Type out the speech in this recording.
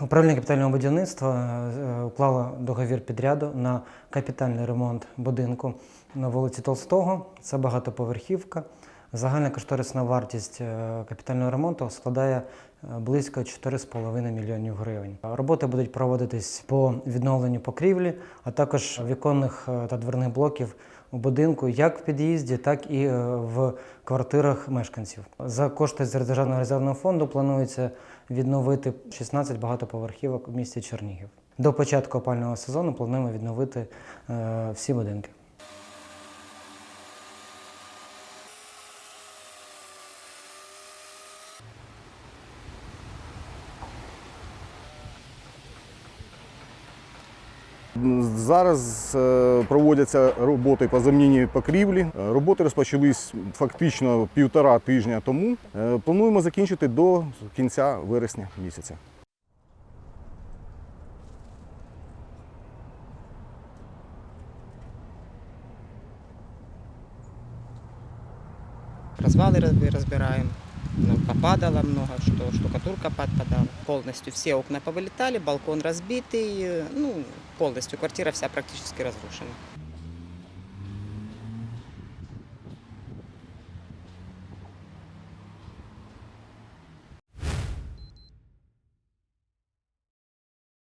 Управління капітального будівництва е, уклало договір підряду на капітальний ремонт будинку на вулиці Толстого. Це багатоповерхівка. Загальна кошторисна вартість е, капітального ремонту складає е, близько 4,5 мільйонів гривень. Роботи будуть проводитись по відновленню покрівлі, а також віконних е, та дверних блоків у будинку, як в під'їзді, так і е, в квартирах мешканців. За кошти з державного резервного фонду планується відновити 16 багатоповерхівок у місті Чернігів. До початку опального сезону плануємо відновити е, всі будинки. Зараз е, проводяться роботи по заміні покрівлі. Е, Роботи розпочались фактично півтора тижня тому. Е, Плануємо закінчити до кінця вересня місяця. Развалы раз- разбираем Ну, попадало много, что штукатурка подпадала. Полностью все окна повылетали, балкон разбитый. э, Ну, полностью квартира вся практически разрушена.